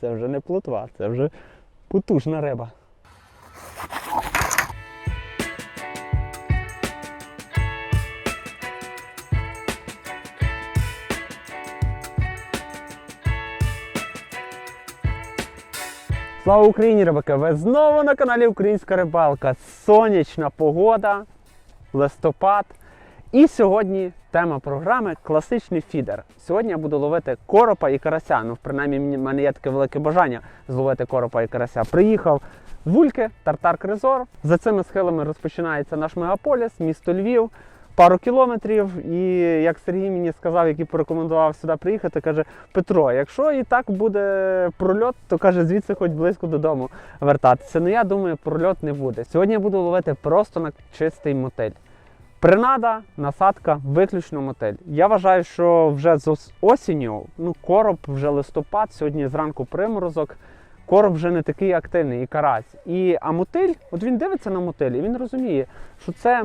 Це вже не плотва, це вже потужна риба. Слава Україні, рибаки! Ви знову на каналі Українська рибалка. Сонячна погода, листопад. І сьогодні тема програми класичний фідер. Сьогодні я буду ловити коропа і карася. Ну, принаймні, в мене є таке велике бажання зловити коропа і карася. Приїхав з Вульки, Тартар Кризор. За цими схилами розпочинається наш мегаполіс, місто Львів. Пару кілометрів, і як Сергій мені сказав, який порекомендував сюди приїхати, каже: Петро, якщо і так буде прольот, то каже, звідси хоч близько додому вертатися. Ну я думаю, прольот не буде. Сьогодні я буду ловити просто на чистий мотель. Принада, насадка, виключно мотель. Я вважаю, що вже з осінню, ну короб вже листопад, сьогодні зранку приморозок. Короб вже не такий активний і карась. І, а мотиль, от він дивиться на мотиль, і він розуміє, що це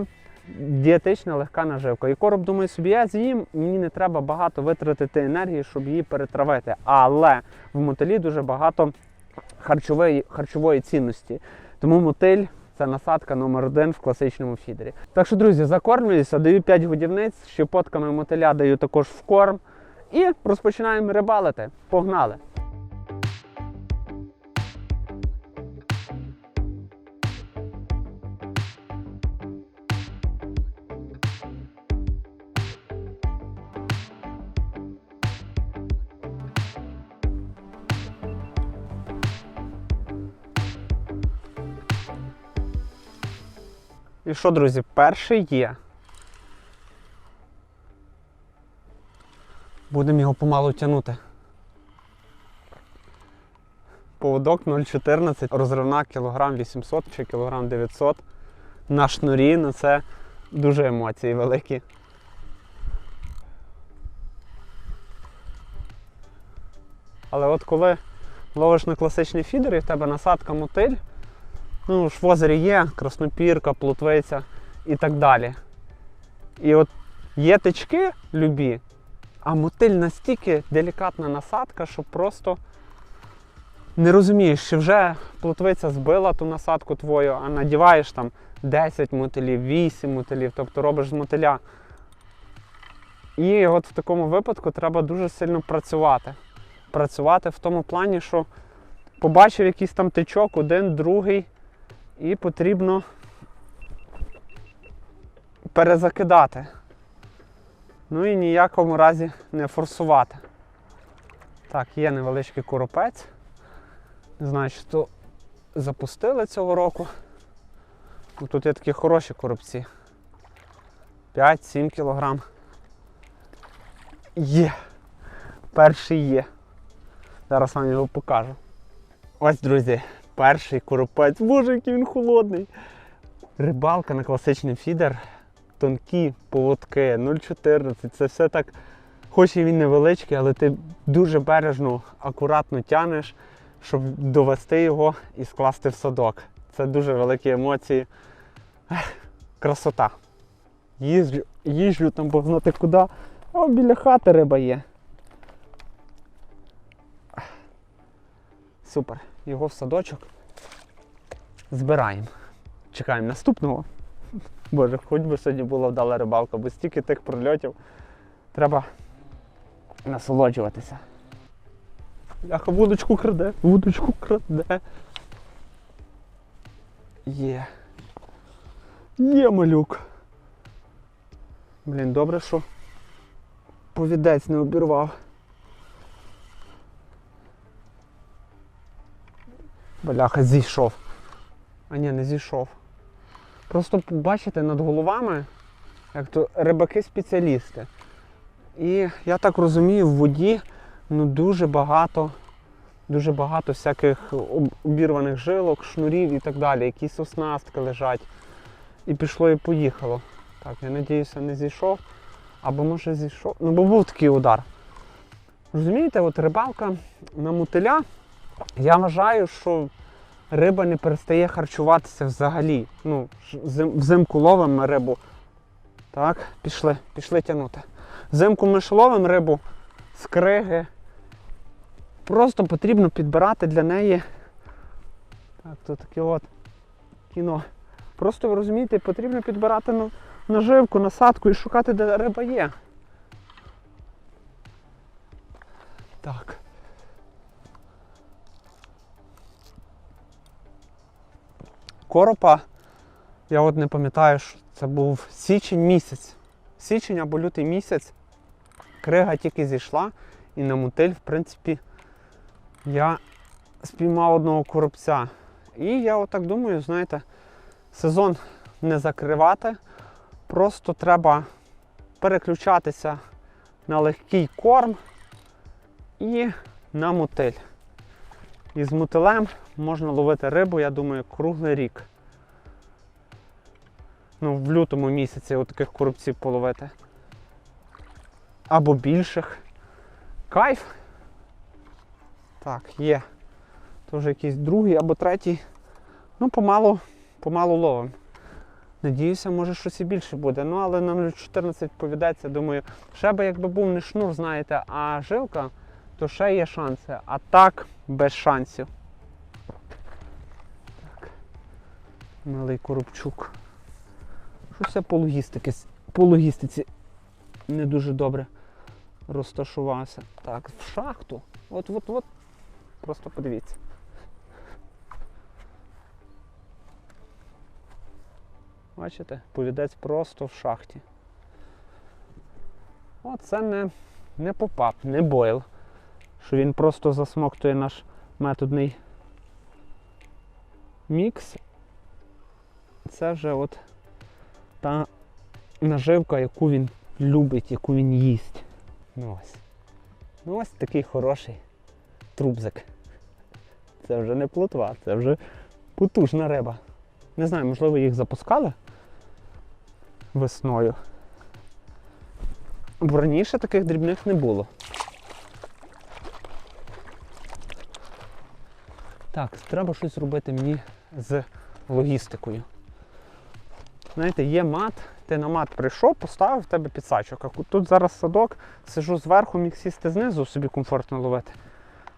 дієтична легка наживка. І короб думає собі, я з'їм, мені не треба багато витратити енергії, щоб її перетравити. Але в мотилі дуже багато харчової, харчової цінності. Тому мотиль це насадка номер один в класичному фідері. Так що, друзі, закормлююся, даю 5 годівниць, щепотками мотиля даю також в корм. І розпочинаємо рибалити. Погнали! І що, друзі, перший є. Будемо його помалу тягнути. Поводок 0,14, розривна кілограм 800 чи кілограм 900. На шнурі, ну це дуже емоції великі. Але от коли ловиш на класичний фідер і в тебе насадка мотиль, ну ж в озері є краснопірка, плотвиця і так далі. І от є тички любі, а мотиль настільки делікатна насадка, що просто не розумієш, чи вже плотвиця збила ту насадку твою, а надіваєш там 10 мотилів, 8 мотилів, тобто робиш з мотиля. І от в такому випадку треба дуже сильно працювати. Працювати в тому плані, що побачив якийсь там тичок, один, другий, і потрібно перезакидати. Ну і ніякому разі не форсувати. Так, є невеличкий коропець. Не знаю, чи то запустили цього року. Ну, Тут є такі хороші коробці. 5-7 кілограм. Є. Перший є. Зараз вам його покажу. Ось, друзі, перший коропець. Боже, який він холодний. Рибалка на класичний фідер. Тонкі поводки, 0,14. Це все так. Хоч і він невеличкий, але ти дуже бережно, акуратно тянеш, щоб довести його і скласти в садок. Це дуже великі емоції. Красота. Їжджу, їжджу там Бог знати куди. А біля хати риба є. Супер. Його в садочок. Збираємо. Чекаємо наступного. Боже, хоч би сьогодні була вдала рибалка, бо стільки тих прольотів треба насолоджуватися. Бляха, вудочку краде, вудочку краде. Є. Є малюк. Блін, добре, що повідець не обірвав. Бляха, зійшов. А ні, не зійшов. Просто бачите над головами, як то рибаки-спеціалісти. І я так розумію, в воді ну, дуже багато, дуже багато всяких обірваних жилок, шнурів і так далі. Якісь оснастки лежать. І пішло і поїхало. Так, я надіюся, не зійшов. Або може зійшов. Ну, бо був такий удар. Розумієте, от рибалка на мотиля, я вважаю, що риба не перестає харчуватися взагалі. Ну, взимку ловимо рибу. Так, пішли, пішли тягнути. Взимку ми ж рибу з криги Просто потрібно підбирати для неї. Так, то таке от кіно. Просто ви розумієте, потрібно підбирати наживку, насадку і шукати, де риба є. Так. Коропа, я от не пам'ятаю, що це був січень місяць. Січень або лютий місяць. Крига тільки зійшла і на мотиль, в принципі, я спіймав одного коробця. І я отак думаю, знаєте, сезон не закривати, просто треба переключатися на легкий корм і на мотиль. І з мотилем можна ловити рибу, я думаю, круглий рік. Ну, в лютому місяці отаких коробців половити. Або більших. Кайф. Так, є. То вже якийсь другий або третій. Ну, помалу, помалу ловим. Надіюся, може щось і більше буде. Ну, але нам 14 повідеться, думаю, ще би якби був не шнур, знаєте, а жилка, то ще є шанси. А так, без шансів. Так. Малий коробчук. Щось я по логістиці, по логістиці не дуже добре розташувався. Так, в шахту. От-от-от. Просто подивіться. Бачите, повідець просто в шахті. О, це не, не попап, не бойл. Що він просто засмоктує наш методний мікс. Це вже от та наживка, яку він любить, яку він їсть. Ну ось. Ну ось такий хороший трубзик. Це вже не плотва, це вже потужна риба. Не знаю, можливо, їх запускали весною. Бо раніше таких дрібних не було. Так, треба щось робити мені з логістикою. Знаєте, є мат, ти на мат прийшов, поставив в тебе підсачок. А тут зараз садок, сижу зверху, міг сісти знизу, собі комфортно ловити.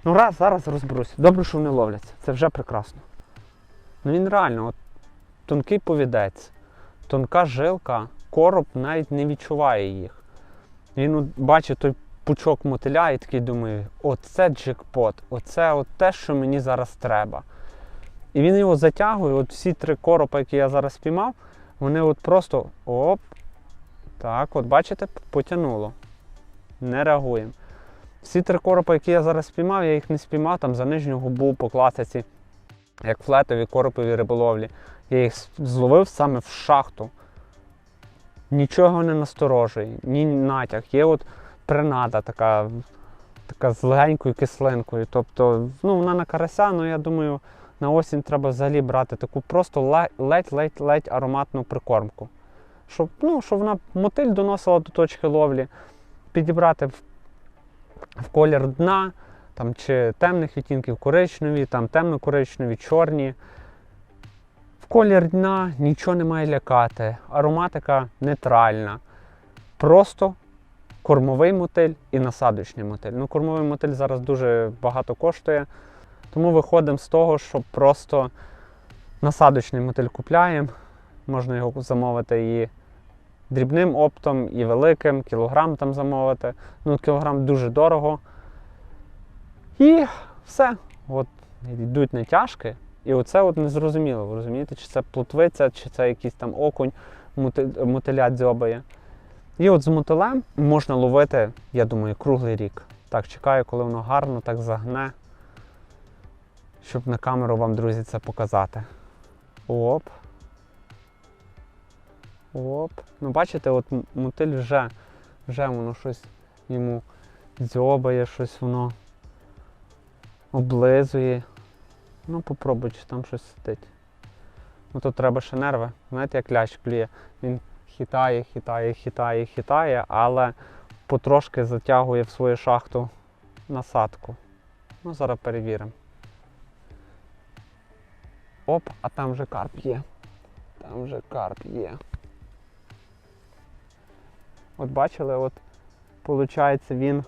Ну раз, зараз розберусь. Добре, що вони ловляться. Це вже прекрасно. Ну він реально, от, тонкий повідець, тонка жилка, короб навіть не відчуває їх. Він от, бачить той пучок мотиля і такий думає, оце джекпот, оце от те, що мені зараз треба. І він його затягує, от всі три коропа, які я зараз спіймав, вони от просто оп. Так, от бачите, потягнуло. Не реагуємо. Всі три коропа, які я зараз спіймав, я їх не спіймав там за нижню губу по класиці, як флетові коропові риболовлі. Я їх зловив саме в шахту. Нічого не насторожує, ні натяг. Є от принада така, така з легенькою кислинкою. Тобто, ну, вона на карася, ну я думаю, на осінь треба взагалі брати таку просто ледь-ледь-ледь ароматну прикормку. Щоб, ну, щоб вона мотиль доносила до точки ловлі, підібрати в, в колір дна, там, чи темних відтінків коричневі, там темно-коричневі, чорні. В колір дна нічого не має лякати. Ароматика нейтральна. Просто кормовий мотиль і насадочний мотиль. Ну, кормовий мотиль зараз дуже багато коштує. Тому виходимо з того, що просто насадочний мотиль купляємо. Можна його замовити і дрібним оптом, і великим, кілограм там замовити. Ну, кілограм дуже дорого. І все. От йдуть натяжки. І оце от незрозуміло, розумієте, чи це плотвиця, чи це якийсь там окунь мотиля дзьобає. І от з мотилем можна ловити, я думаю, круглий рік. Так, чекаю, коли воно гарно так загне, щоб на камеру вам, друзі, це показати. Оп. Оп. Ну, бачите, от мотиль вже, вже воно щось йому дзьобає, щось воно облизує. Ну, попробуй, чи там щось сидить. Ну тут треба ще нерви. Знаєте, як лящ клює. Він хитає, хитає, хитає, хитає, але потрошки затягує в свою шахту насадку. Ну, зараз перевіримо. Оп, а там вже карп є. Там вже карп є. От бачили, от, виходить, він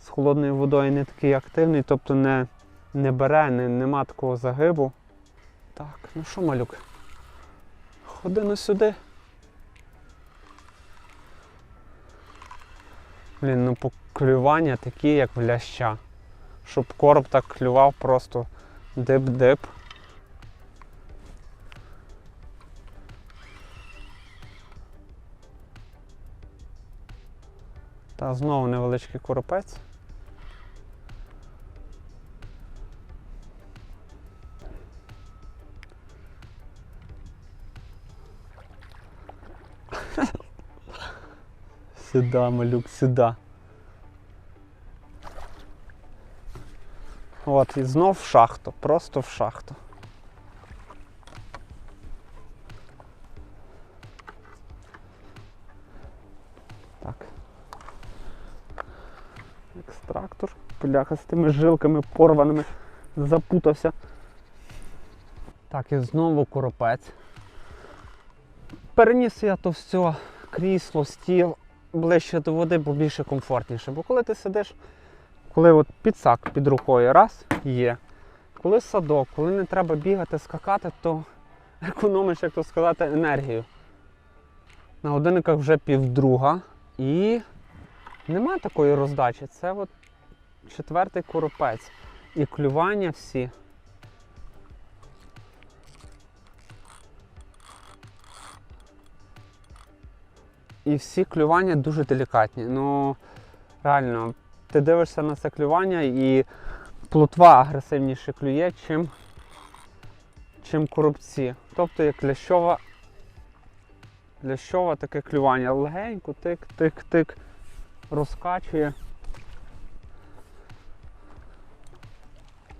з холодною водою не такий активний, тобто не, не бере, не, нема такого загибу. Так, ну що, малюк? Ходи на сюди. Блін, ну поклювання такі, як в ляща. Щоб короб так клював просто дип-дип. Та знову невеличкий коропець. Сюда, малюк, сюда. От, і знов в шахту, просто в шахту. Так. Екстрактор. Бляха з тими жилками порваними запутався. Так, і знову коропець. Переніс я то все, крісло, стіл ближче до води, бо більше комфортніше. Бо коли ти сидиш, коли от підсак під рукою раз є. Коли садок, коли не треба бігати, скакати, то економиш, як то сказати, енергію. На годинниках вже півдруга і нема такої роздачі. Це от четвертий коропець. І клювання всі. І всі клювання дуже делікатні. Ну, реально, ти дивишся на це клювання і плотва агресивніше клює, чим, чим коробці. Тобто як лящова, лящова таке клювання. Легенько, тик-тик-тик, розкачує.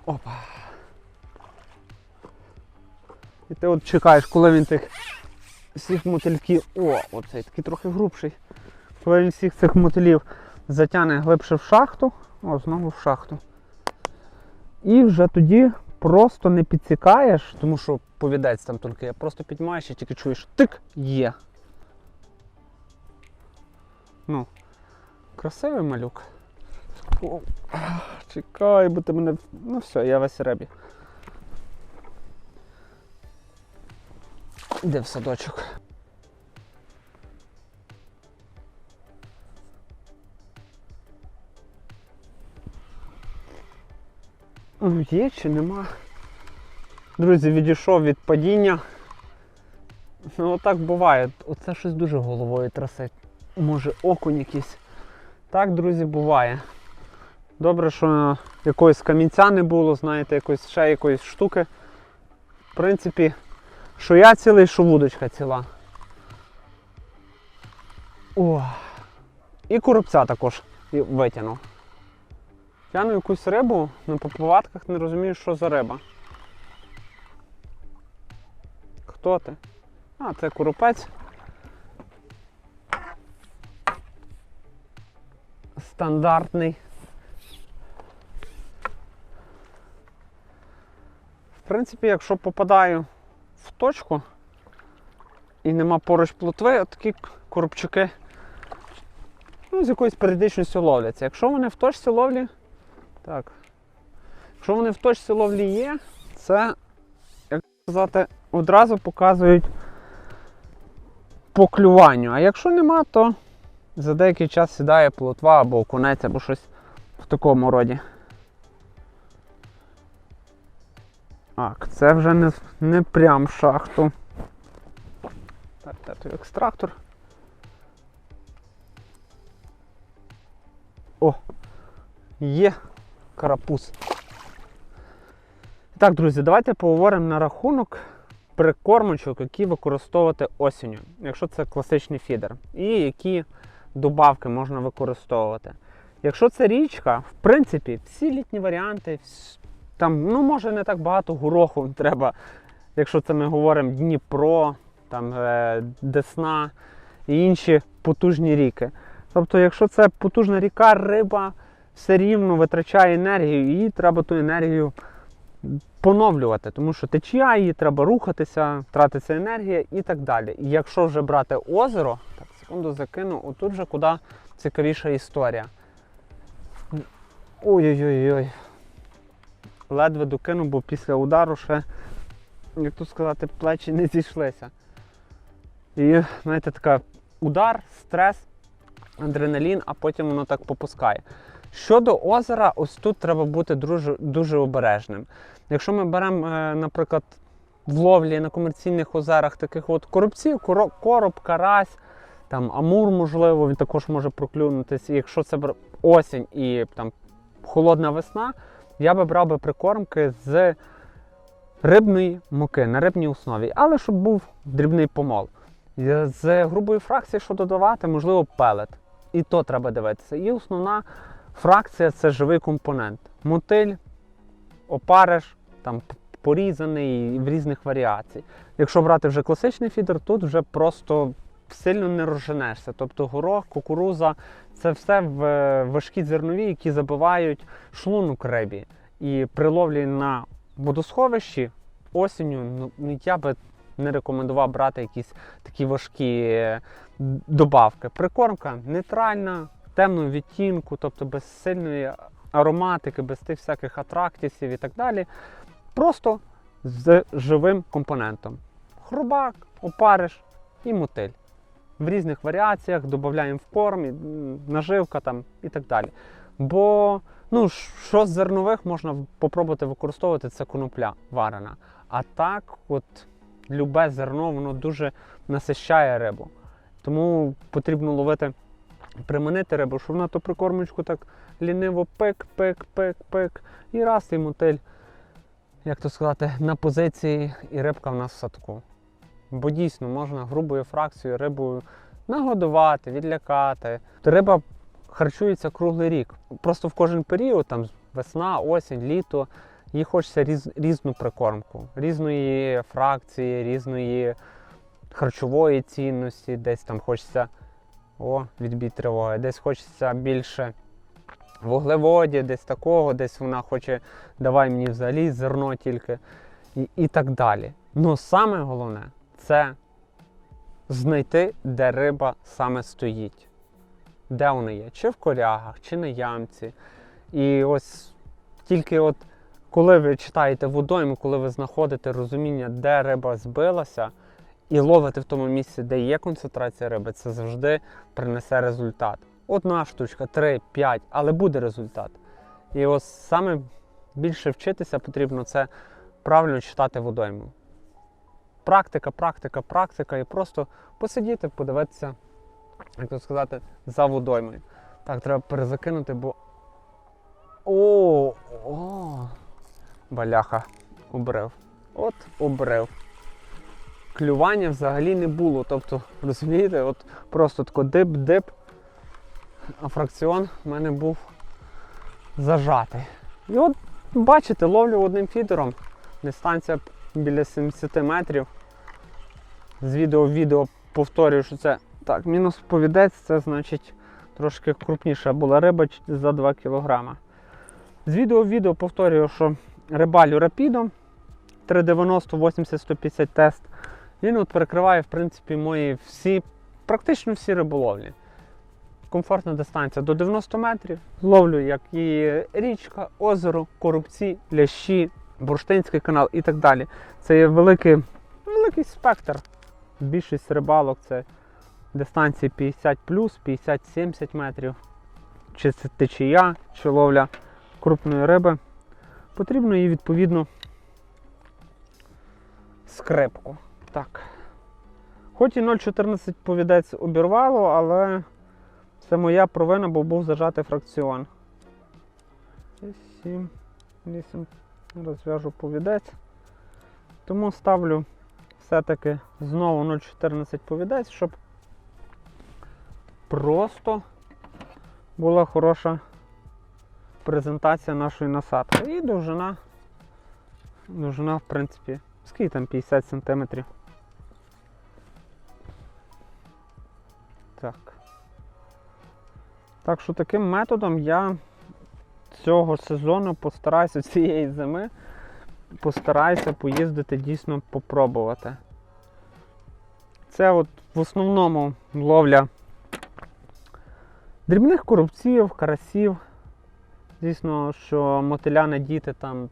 Опа. І ти от чекаєш, коли він тих всіх мотильків. О, оцей такий трохи грубший. Коли він всіх цих мотилів затягне глибше в шахту, о, знову в шахту. І вже тоді просто не підсікаєш, тому що повідець там тільки є, просто піднімаєш і тільки чуєш тик є. Ну, красивий малюк. О, чекай, бо ти мене. Ну все, я весь ребі. Іде в садочок. Є чи нема? Друзі, відійшов від падіння. Ну отак буває. Оце щось дуже головою трясе. Може окунь якийсь. Так, друзі, буває. Добре, що якогось камінця не було, знаєте, якоїсь ще якоїсь штуки. В принципі, що я цілий, що вудочка ціла. О. І коробця також витягнув. Тяну якусь рибу, але по повадках не розумію, що за риба. Хто ти? А, це коропець. Стандартний. В принципі, якщо попадаю в точку і нема поруч плотви, от такі коробчики ну, з якоюсь періодичністю ловляться. Якщо вони в точці ловлі, так. Якщо вони в точці ловлі є, це, як сказати, одразу показують по клюванню. А якщо нема, то за деякий час сідає плотва або окунець, або щось в такому роді. Так, це вже не, не прям шахту. Так, де той екстрактор. О! Є карапуз. Так, друзі, давайте поговоримо на рахунок прикормочок, які використовувати осінню, якщо це класичний фідер, і які добавки можна використовувати. Якщо це річка, в принципі, всі літні варіанти, там, ну, може, не так багато гороху треба, якщо це ми говоримо Дніпро, там, е, Десна і інші потужні ріки. Тобто, якщо це потужна ріка, риба все рівно витрачає енергію, і їй треба ту енергію поновлювати, тому що течія, її треба рухатися, тратиться енергія і так далі. І якщо вже брати озеро, так, секунду закину, отут вже куди цікавіша історія. Ой-ой-ой. Ледве докинув, бо після удару ще, як тут сказати, плечі не зійшлися. І, знаєте, така удар, стрес, адреналін, а потім воно так попускає. Щодо озера, ось тут треба бути дуже, дуже обережним. Якщо ми беремо, е, наприклад, в ловлі на комерційних озерах таких от коробців, короб, карась, там амур, можливо, він також може проклюнутися. І якщо це осінь і там холодна весна, я би брав би прикормки з рибної муки на рибній основі, але щоб був дрібний помол. Е, З грубої фракції, що додавати, можливо, пелет. І то треба дивитися. І основна фракція це живий компонент. Мотиль, опариш, там порізаний в різних варіацій. Якщо брати вже класичний фідер, тут вже просто сильно не розженешся. Тобто горох, кукуруза це все в- важкі зернові, які забивають шлунок рибі. І при ловлі на водосховищі осінню ну, ну, я би не рекомендував брати якісь такі важкі добавки. Прикормка нейтральна, темного відтінку, тобто без сильної ароматики, без тих всяких атрактісів і так далі. Просто з живим компонентом. Хрубак, опариш і мотиль. В різних варіаціях додаємо в корм, наживка там і так далі. Бо ну, що з зернових можна попробувати використовувати, це конопля варена. А так, от любе зерно, воно дуже насищає рибу. Тому потрібно ловити, приманити рибу, щоб вона ту прикормочку так ліниво пик, пик, пик, пик. І раз і мотиль, як то сказати, на позиції і рибка в нас в садку. Бо дійсно можна грубою фракцією рибою нагодувати, відлякати. Риба харчується круглий рік. Просто в кожен період, там весна, осінь, літо, їй хочеться різ, різну прикормку, різної фракції, різної харчової цінності, десь там хочеться о, відбій тривоги, десь хочеться більше вуглеводів, десь такого, десь вона хоче, давай мені взагалі зерно тільки і, і так далі. Ну саме головне це знайти, де риба саме стоїть. Де вона є? Чи в корягах, чи на ямці. І ось тільки от коли ви читаєте водойму, коли ви знаходите розуміння, де риба збилася, і ловите в тому місці, де є концентрація риби, це завжди принесе результат. Одна штучка, три, п'ять, але буде результат. І ось саме більше вчитися потрібно це правильно читати водойму. Практика, практика, практика, і просто посидіти, подивитися, як то сказати, за водоймою. Так, треба перезакинути, бо. О, о, баляха, обрив. От обрив. Клювання взагалі не було. Тобто, розумієте, от просто тако дип-дип, а фракціон в мене був зажатий. І от бачите, ловлю одним фідером. Дистанція біля 70 метрів. З відео в відео повторюю, що це так, мінус повідець, це значить трошки крупніша була риба за 2 кг. З відео в відео повторюю, що рибалю рапідом 390 80 150 тест. Він от перекриває в принципі мої всі, практично всі риболовлі. Комфортна дистанція до 90 метрів. Ловлю як і річка, озеро, коробці, лящі, бурштинський канал і так далі. Це є великий, великий спектр. Більшість рибалок це дистанції 50 50-70 метрів. Чи це течія, чи ловля крупної риби. Потрібно її відповідно скрипку. Так. Хоч і 0,14 повідець обірвало, але це моя провина, бо був зажатий фракціон. 7, 8, розв'яжу повідець. Тому ставлю все-таки знову 0,14 повідець, щоб просто була хороша презентація нашої насадки. І довжина, довжина, в принципі, скільки там 50 см. Так. Так що таким методом я цього сезону постараюся цієї зими постараюся поїздити дійсно попробувати. Це от в основному ловля дрібних коробців, карасів. Звісно, що мотиля не діти там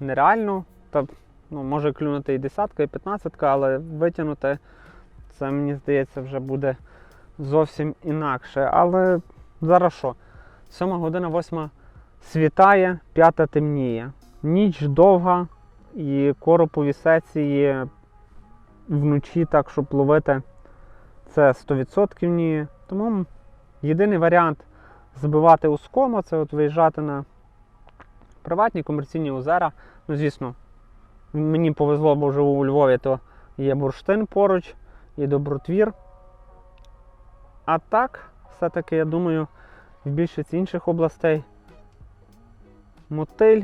нереально. Та, ну, може клюнути і десятка, і п'ятнадцятка, але витягнути це, мені здається, вже буде зовсім інакше. Але зараз що? Сьома година, восьма світає, п'ята темніє. Ніч довга і коропові сесії вночі, так щоб ловити, це 100% ні. Тому єдиний варіант збивати ускомо, це от виїжджати на приватні комерційні озера. Ну, звісно, мені повезло, бо живу у Львові, то є бурштин поруч, є добротвір. А так, все-таки, я думаю, в більшості інших областей мотиль,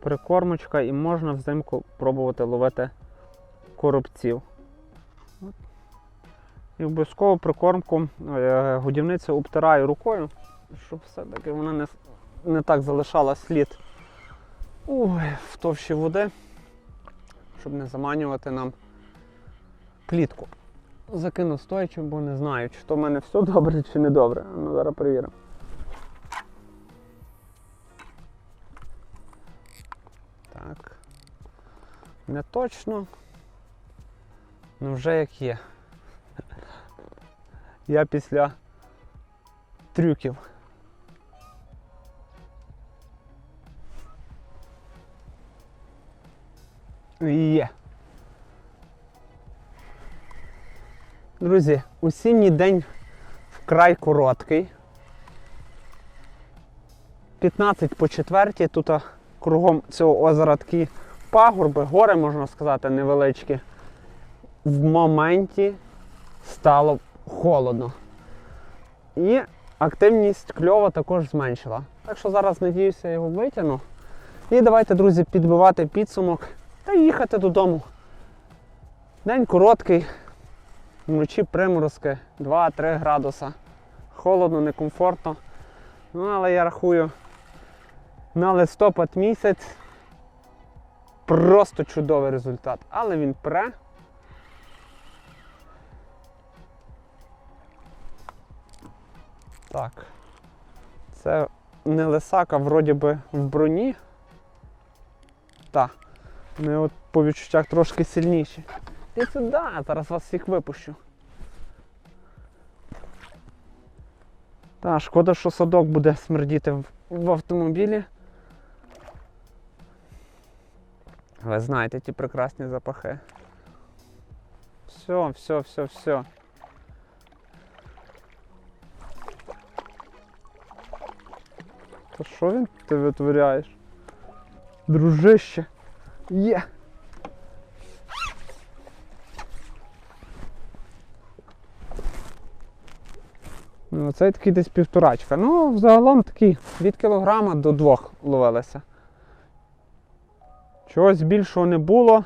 прикормочка і можна взимку пробувати ловити коробців. І обов'язково прикормку е, годівницю обтираю рукою, щоб все-таки вона не, не так залишала слід Ой, в товщі води, щоб не заманювати нам клітку. Закину стоячи, бо не знаю, чи то в мене все добре, чи не добре. Ну, зараз перевіримо. Не точно. Ну вже як є. Я після трюків. Є. Друзі, осінній день вкрай короткий. 15 по 4 тут кругом цього озера такі пагорби, гори, можна сказати, невеличкі. В моменті стало холодно. І активність кльова також зменшила. Так що зараз, надіюся, я його витягну. І давайте, друзі, підбивати підсумок та їхати додому. День короткий, вночі приморозки 2-3 градуса. Холодно, некомфортно. Ну, але я рахую, на листопад місяць просто чудовий результат. Але він пре. Так. Це не лисака, вроді би в броні. Так. Вони от по відчуттях трошки сильніші. Ти сюди, зараз вас всіх випущу. Та, шкода, що садок буде смердіти в, автомобілі. Ви знаєте ті прекрасні запахи. Все, все, все, все. Та що він ти витворяєш? Дружище. Є. Ну, цей такий десь півторачка. Ну, взагалом такий від кілограма до двох ловилися. Чогось більшого не було.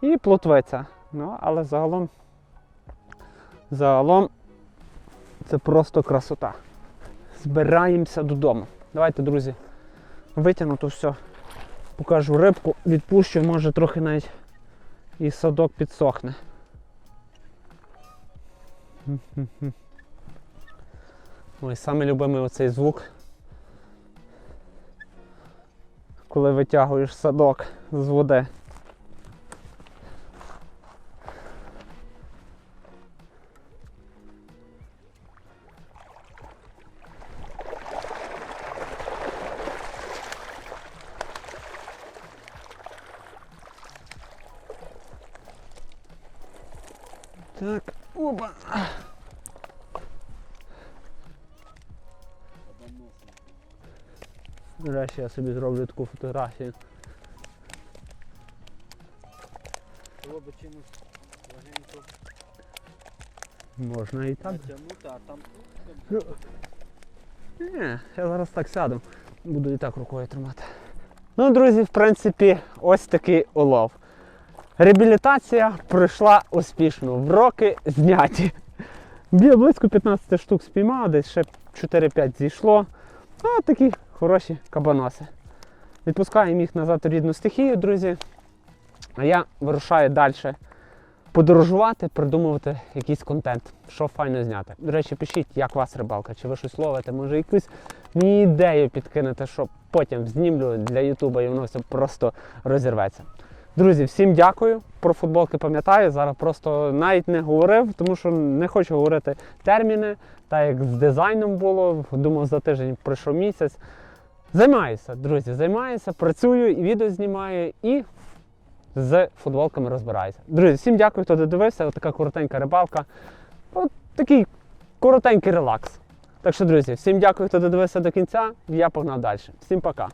І плотвиця. Ну, але загалом. Загалом це просто красота. Збираємося додому. Давайте, друзі, витягну то все. Покажу рибку, відпущу, може трохи навіть і садок підсохне. Хм-хм-хм. Саме любимий оцей звук. Коли витягуєш садок з води. Я собі зроблю таку фотографію. Було би чимось легенько Можна і так. натягнути, а там Ні, я зараз так сяду. Буду і так рукою тримати. Ну, друзі, в принципі, ось такий улов. Реабілітація пройшла успішно. Вроки зняті. Бі- Близько 15 штук спіймав, десь ще 4-5 зійшло. Ну, такі хороші кабаноси. Відпускаємо їх назад у рідну стихію, друзі. А я вирушаю далі подорожувати, придумувати якийсь контент, що файно зняти. До речі, пишіть, як вас рибалка, чи ви щось ловите, може якусь мені ідею підкинете, що потім знімлю для Ютуба і воно все просто розірветься. Друзі, всім дякую. Про футболки пам'ятаю. Зараз просто навіть не говорив, тому що не хочу говорити терміни, так як з дизайном було. Думав, за тиждень пройшов місяць. Займаюся, друзі, займаюся, працюю і відео знімаю, і з футболками розбираюся. Друзі, всім дякую, хто додивився. Ось така коротенька рибалка. От такий коротенький релакс. Так що, друзі, всім дякую, хто додивився до кінця. Я погнав далі. Всім пока.